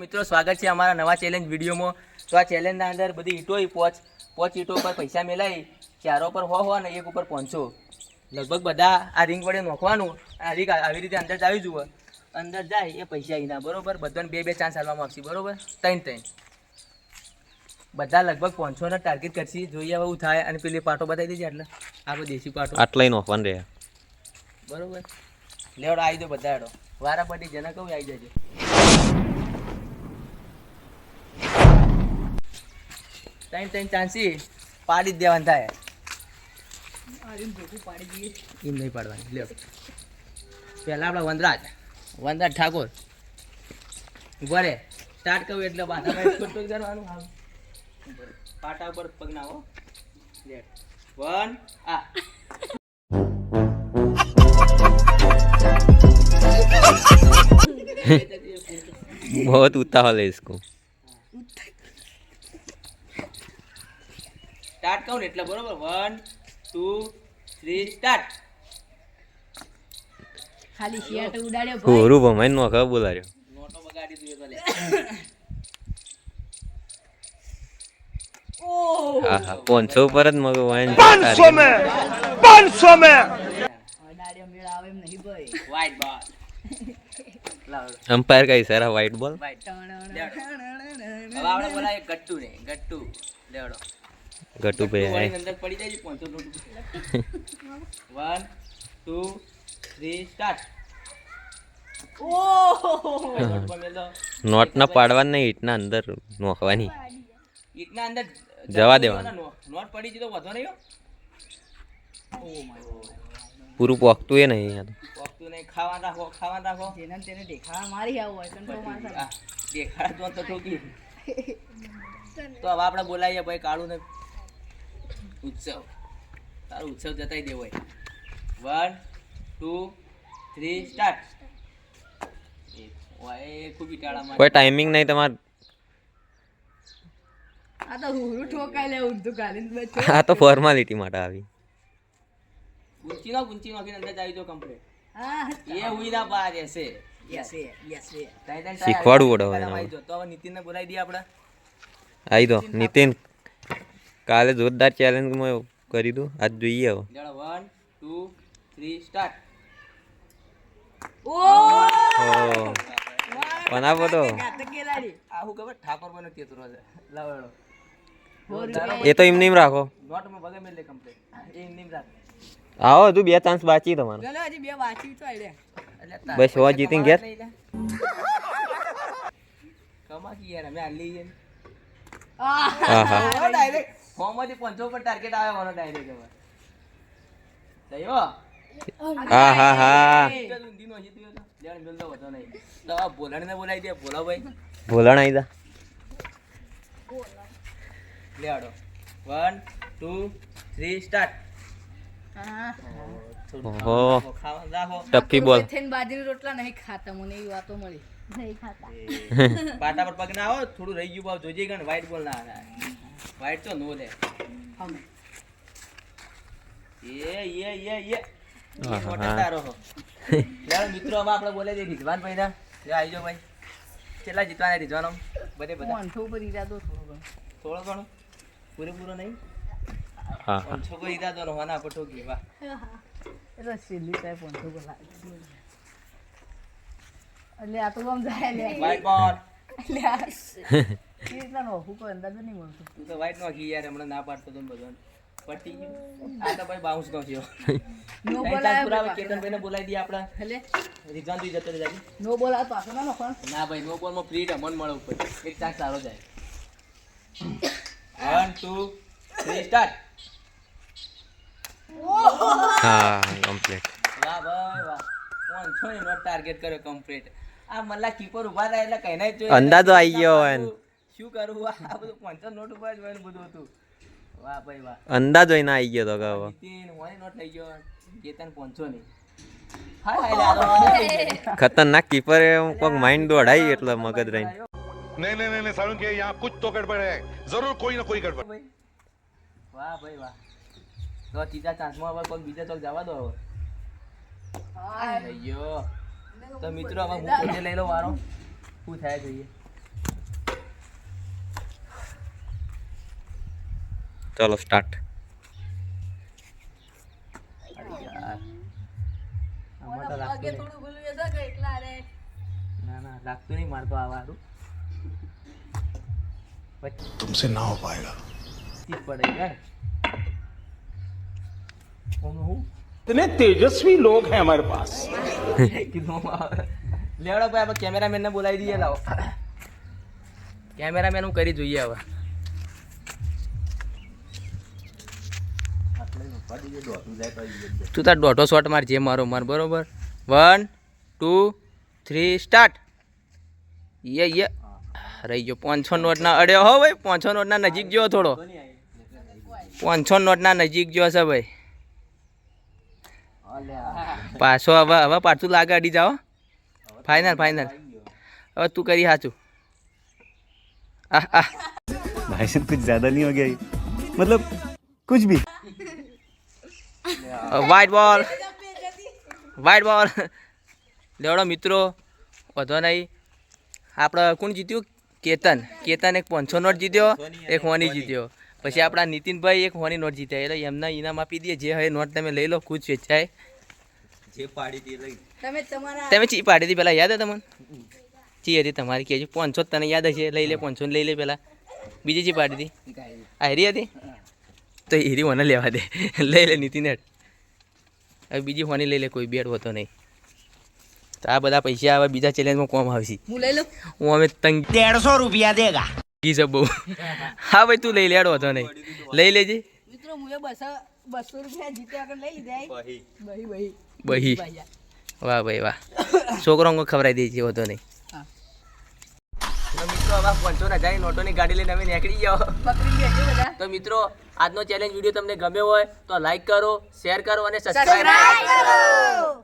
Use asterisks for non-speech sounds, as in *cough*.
મિત્રો સ્વાગત છે અમારા નવા ચેલેન્જ વિડીયોમાં. તો આ ચેલેન્જના અંદર બધી ઈંટો પોચ પોચ ઈંટો પર પૈસા મેલાઈ ચારો પર હો હો અને એક ઉપર પહોંચો લગભગ બધા આ રિંગ વડે નોખવાનું આ રિંગ આવી રીતે અંદર જ આવી જુઓ. અંદર જાય એ પૈસા એના બરોબર? બધાને બે બે ચાન્સ આલવામાં આવશે બરોબર? ત્રણ ત્રણ. બધા લગભગ પાંચસોના ટાર્ગેટ કરશે. જોઈએ હવે શું થાય અને પેલી પાટો બતાવી દેજે એટલે આપણો દેશી પાટો. આટલાય નોખવાનું રહે બરોબર? લેવડો આવી દો બધા એડો વારા પડી જેને કહું આવી જજો. ત્રણ ત્રણ ચાન્સી પાડી જ દેવાનું થાય એમ નહીં પાડવાની લ્યો પહેલા આપણે વનરાજ વનરાજ ઠાકોર ઉભા રે સ્ટાર્ટ કહું એટલે બાધા ભાઈ *laughs* છોટું જ કરવાનું આમ. ઉભો રે. પાટા ઉપર પગ નાખો વન આ बहुत उतावल है इसको સ્ટાર્ટ કહું ને એટલે બરોબર. વન ટુ થ્રી સ્ટાર્ટ ખાલી શિયાટ ઉડાડ્યો ભાઈ. હોરું ભમાઈ નોખા બોલાર્યો. નોટો બગાડી દીધો લે *laughs* હા પાંચસો ઉપર જ મગો વાઈન ઉડાડ્યો મેળ આવે એમ નહીં ભાઈ. વાઈટ બોલ અમ્પાયર કઈ સર વ્હાઈટ બોલ હવે આપણે બોલાય ગટ્ટુ ને ગટ્ટુ. લેવડો ગટુ ભાઈ અંદર પડી જાય પહોંચો one two three start note ના પાડવાની નહીં ઈટના અંદર નોખવાની. ઈટના અંદર જવા દેવાનું. નોટ પડી જતો વધો નહીં. પૂરું પોખતું એ નહીં યાર નહીં. ખાવા રાખો ખાવા રાખો. જેને તેને દેખાવા મારી આવું હોય કંટ્રોલ માર આ તો તો ઠોકી. તો હવે આપણે બોલાવીએ ભાઈ કાળું ને ઉત્સવ. તારો ઉત્સવ જતાઈ દેવો હોય વન ટુ થ્રી સ્ટાર્ટ. કોઈ ટાઈમિંગ નહીં તમારે. આ તો હુરું ઠોકાઈ લે ઉર્દુ કાલીન બચ્ચો આ તો ફોર્માલિટી માટે આવી. ગુંચી નો ગુંચી નો અંદર જ આવી complete. હા એ ઉઈરા બા રહેશે યસ યસ ત્રણ ત્રણ try શીખવાડવું પડે હવે નીતિન ને બોલાવી દઈએ આપણે. આવી દો. નીતિન કાલે જોરદાર ચેલેન્જમાં કરી દઉં. આજ જોઈએ હવે. વન ટુ થ્રી સ્ટાર્ટ ઓ ઓ પણ આ બધો ગાત કેલાડી આ શું ખબર? ઠાકોર બનો તેતરો છે લાવેડો એ તો એમ રાખો. નોટમાં ભગે મેલે કમ્પ્લીટ એ નિમ રાખ. આવો હજુ બે ચાન્સ બાકી તમારે. હજી બે તો બસ વા જીતીને ગયા કમાવા જ નહીં લે. કમા કી યાર અમે હાલી જઈએ આ હા હા ડાયરેક્ટ ફોર્મમાંથી પંચો પર ટાર્ગેટ આવે મારો ડાયરેક્ટ હવે. થયો હા. હા હા ઊંધીનો હજી તું લેણ મેલ દો વધો નહીં તો આ ભોલાને બોલાવી દે ભોલા ભાઈ ભોલાણ આવી દા લેડો વન ટુ થ્રી સ્ટાર્ટ હા ઓહો બોલ. થઈને બાજરી રોટલા નહીં ખાતા મને વાતો મળી. નહીં ખાતા પાટા પર પગ ના આવો થોડું રહી ગયું ભાવ જોજે ગણ વ્હાઈટ બોલ ના આવે. વ્હાઈટ તો નો લે. હમ. એ એ એ એ. આહા. હો. યાર મિત્રો હવે આપણે બોલે છે રિઝવાન ભાઈ ના લે આવી જાઓ ભાઈ. કેટલા જીતવાના રિઝવાનો બધે. બધા અંઠો ઉપર ઈરાદો થોડો ઘણો. થોડો ઘણો? પૂરેપૂરો નહીં? હા હા. કોઈ ઈરાદો નો હોના પટો ગઈ વાહ. એટલે સિલ્લી સાહેબ મોંઠું ઉપર એટલે આ તો ગમ જાય લે. બાય બોલ એટલે આ એ રીતના નોખું કોઈ અંદાજ નહીં મળતું તું તો વ્હાઈટ નો યાર હમણાં ના પાડતો તો બધો પટી ગયું. આ તો ભાઈ બાઉન્સ નો થયો. નો બોલાય પુરાવે કેતનભાઈને બોલાવી દઈએ આપણે. એટલે રિઝવાન તું જતો રહે નો બોલાય તો આખો ના નોખો ના ભાઈ નો બોલમાં ફ્રી રમણ મળે ઉપર. એક ચાન્સ સારો જાય. વન ટુ થ્રી સ્ટાર્ટ હા કમ્પ્લીટ વાહ ભાઈ વાહ. કોણ છો ને ટાર્ગેટ કર્યો કમ્પ્લીટ આ મલ્લા કીપર ઊભા રહ્યા એટલે કઈ ના અંદાજો આઈ ગયો હોય. શું કરું? આ બધું પંચર નોટ ઉપર જ હોય બધું હતું. વાહ ભાઈ વાહ. અંદાજ હોય ના આવી ગયો તો ગાવ નીતિન હોય નોટ થઈ ગયો. કેતન પહોંચો નહીં. ખતરનાક કીપર કોક માઇન્ડ દોડાઈ એટલે મગજ રહી નહીં. નહીં નહીં સારું કે યહાં કુછ તો ગડબડ હે. જરૂર કોઈ ના કોઈ ગડબડ. વાહ ભાઈ વાહ. તો ત્રીજા ચાન્સમાં હવે કોઈ બીજા ચોક જવા દો હવે. અયો તો મિત્રો હવે હું લઈ લો વારો? શું થાય જોઈએ? ચલો સ્ટાર્ટ આમાં તો પગે લાગતું નહીં. થોડું ભૂલું એ છે કે એટલા રે ના ના લાગતું નહીં મારતો આવા હારું तुमसे ना हो पाएगा પચીસ પડે છે ને ઓમનું હું इतने तेजस्वी लोग हैं हमारे पास કીધું લેવડો ભાઈ આપણે કેમેરામેન ને બોલાવી દઈએ લાવો *laughs* કેમેરામેન હું કરી જોઈએ હવે તું તાર દોઢો શોટ માર, જે મારો માર, બરોબર? વન ટુ થ્રી સ્ટાર્ટ યે યે રહી ગયો. પાંચ પાંચસો નોટના અડ્યો હો ભાઈ, પાંચસો નોટના નજીક ગયો થોડો. પાંચ પાંચસો નોટના નજીક ગયો છે ભાઈ. પાછો હવે હવે પાછું લાગે અડી જાઓ. ફાઈનલ ફાઇનલ હવે તું કરી સાચું ભાઈ સાહેબ કુછ જ્યાદા નહીં હો ગયા મતલબ કુછ ભી વ્હાઇટ બોલ વ્હાઇટ બોલ લેવડો મિત્રો વધો નહીં. આપણે કોણ જીત્યું? કેતન. કેતન એક પાંચસો નોટ જીત્યો એક હોની જીત્યો. પછી આપણા નીતિનભાઈ એક હોની નોટ જીત્યા. એટલે એમને ઇનામ આપી દઈએ. જે હવે નોટ તમે લઈ લો ખુદ સ્વેચ્છાએ તમે તમારા તમે ચી પાડી હતી પહેલાં યાદ હતી તમને? ચી હતી તમારી કહેજો પાંચસો તને યાદ હશે. લઈ લે પાંચસો લઈ લે પહેલાં બીજી ચી પાડી હતી? આ હેરી હતી? તો હેરી મને લેવા દે. લઈ લે નીતિન હેઠ હવે બીજી હોની લઈ લે કોઈ બેડ હોતો નહીં. તો આ બધા પૈસા આવે બીજા ચેલેન્જમાં કોમ આવશે. હું લઈ લઉં? હું અમે તંગ દેડસો રૂપિયા દેગા. કી સબ બહુ. હા ભાઈ તું લઈ લેડો હતો નહીં. લઈ લેજે. મિત્રો હું બસો બસો રૂપિયા જીત્યા આગળ લઈ જાય બહી. બહી બહી. વાહ ભાઈ વાહ. છોકરાઓને ખવડાવી દેજે હોતો નહીં. પાંચસો હજારની નોટોની ગાડી લઈને અમે નીકળી જાઓ તો મિત્રો આજનો ચેલેન્જ વીડિયો તમને ગમ્યો હોય તો લાઈક કરો શેર કરો અને સબસ્ક્રાઈબ કરો!